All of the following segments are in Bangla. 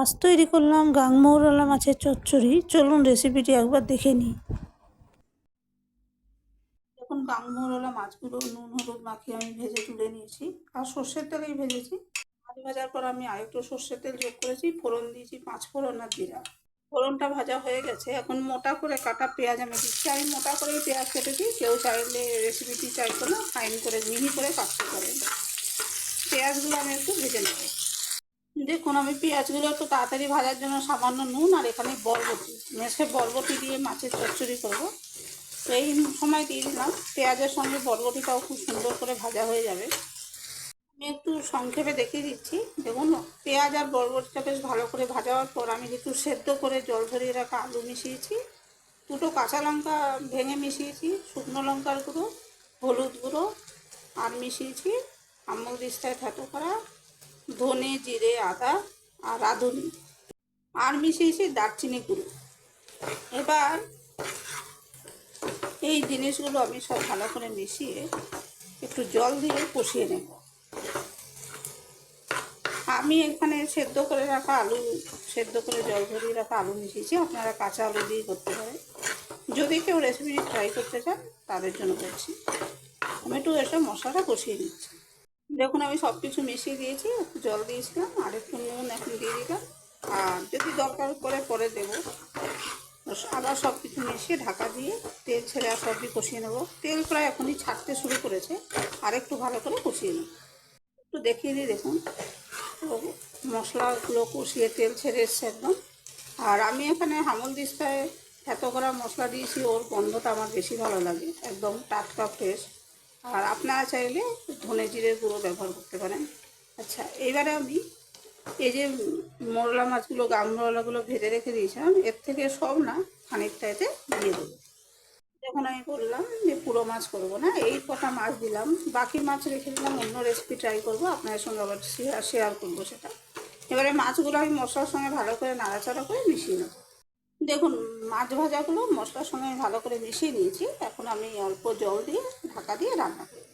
আজ তৈরি করলাম গাংমৌরলা মাছের চচ্চড়ি। চলুন রেসিপিটি একবার দেখে নিই। এখন গাংমৌরলা মাছগুলো নুন, হলুদ মাখিয়ে আমি ভেজে তুলে নিয়েছি আর সর্ষের তেলেই ভেজেছি। মাছ ভাজার পর আমি আরেকটু সর্ষের তেল যোগ করেছি, ফোড়ন দিয়েছি পাঁচ ফোড়ন আর জিরা। ফোড়নটা ভাজা হয়ে গেছে। এখন মোটা করে কাটা পেঁয়াজ আমি দিচ্ছি। আমি মোটা করেই পেঁয়াজ কেটেছি, কেউ চাইলে রেসিপিটি চাইতো না ফাইন করে, মিহি করে কাটতে পারেন। পেঁয়াজগুলো আমি একটু ভেজে নেব। দেখুন, আমি পেঁয়াজগুলো একটু তাড়াতাড়ি ভাজার জন্য সামান্য নুন আর এখানে বরবটি। মেশে বরবটি দিয়ে মাছের চচ্চড়ি করব। তো এই সময় দিয়ে দিলাম। পেঁয়াজের সঙ্গে বরবটিটাও খুব সুন্দর করে ভাজা হয়ে যাবে। আমি একটু সংক্ষেপে দেখিয়ে দিচ্ছি। দেখুন, পেঁয়াজ আর বরবটিটা বেশ ভালো করে ভাজার পর আমি একটু সেদ্ধ করে জল ধরিয়ে রাখা আলু মিশিয়েছি। দুটো কাঁচা লঙ্কা ভেঙে মিশিয়েছি, শুকনো লঙ্কার গুঁড়ো, হলুদ গুঁড়ো, আর মিশিয়েছি আমল দিস্তায় থেতো করা। ধনে, জিরে, আদা আর রাঁধুনি। আর মিশিয়েছি দারচিনি গুঁড়ো। এবার এই জিনিসগুলো আমি সব ভালো করে মিশিয়ে একটু জল দিয়ে কষিয়ে নেব। আমি এখানে সেদ্ধ করে রাখা আলু, সেদ্ধ করে জল ধরিয়ে রাখা আলু মিশিয়েছি। আপনারা কাঁচা আলু দিয়ে করতে পারেন। যদি কেউ রেসিপি ট্রাই করতে চান, তাদের জন্য করছি। আমি একটু এসব মশলাটা কষিয়ে নিচ্ছি। দেখুন, আমি সব কিছু মিশিয়ে দিয়েছি, একটু জল দিয়েছিলাম আর একটু নুন এখন দিয়ে দিলাম। আর যদি দরকার করে পরে দেবো। আবার সব কিছু মিশিয়ে ঢাকা দিয়ে তেল ছেড়ে আর সবজি কষিয়ে নেব। তেল প্রায় এখনই ছাড়তে শুরু করেছে, আর একটু ভালো করে কষিয়ে নেব। একটু দেখিয়ে দিই, দেখুন। মশলাগুলো কষিয়ে তেল ছেড়ে এসছে একদম। আর আমি এখানে হামল দিস্তায় এত করা মশলা দিয়েছি, ওর গন্ধটা আমার বেশি ভালো লাগে। একদম টাটকা ফ্রেশ। আর আপনারা চাইলে ধনে জিরের গুঁড়ো ব্যবহার করতে পারেন। আচ্ছা এবারে আমি এই যে মোরলা মাছগুলো গামলাগুলো ভেজে রেখে দিয়েছিলাম, এর থেকে সব না খানিকটা এতে দিয়ে দেবো। যখন আমি বললাম যে পুরো মাছ করব না, এই কটা মাছ দিলাম, বাকি মাছ রেখে দিলাম, অন্য রেসিপি ট্রাই করব, আপনাদের সঙ্গে আবার শেয়ার শেয়ার করব সেটা। এবারে মাছগুলো আমি মশলার সঙ্গে ভালো করে নাড়াচাড়া করে মিশিয়ে নেব। দেখুন, মাছ ভাজাগুলো মশলার সঙ্গে আমি ভালো করে মিশিয়ে নিয়েছি। এখন আমি অল্প জল দিয়ে ঢাকা দিয়ে রান্না করি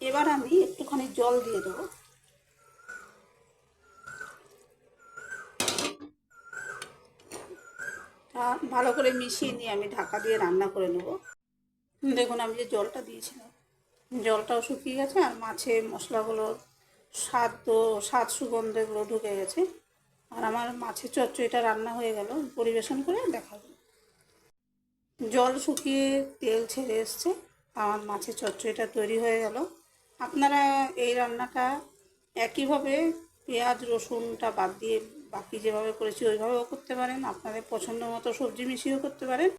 এবার আমি একটুখানি জল দিয়ে দেবো। ভালো করে মিশিয়ে নিয়ে আমি ঢাকা দিয়ে রান্না করে নেব। দেখুন, আমি যে জলটা দিয়েছিলাম, জলটাও শুকিয়ে গেছে আর মাছে মশলাগুলোর স্বাদ তো স্বাদ সুগন্ধগুলো ঢুকে গেছে। আর আমার মাছের চচ্চড়িটা রান্না হয়ে গেল। পরিবেশন করে দেখাবো। জল শুকিয়ে তেল ছেড়ে এসছে। আমার মাছের চচ্চড়িটা তৈরি হয়ে গেল। আপনারা এই রান্নাটা একইভাবে পেঁয়াজ, রসুনটা বাদ দিয়ে বাকি যেভাবে করেছি ওইভাবেও করতে পারেন। আপনাদের পছন্দ মতো সবজি মিশিয়েও করতে পারেন।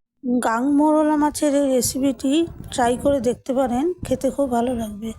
গাং মোরলা মাছের এই রেসিপিটি ট্রাই করে দেখতে পারেন। খেতে খুব ভালো লাগবে।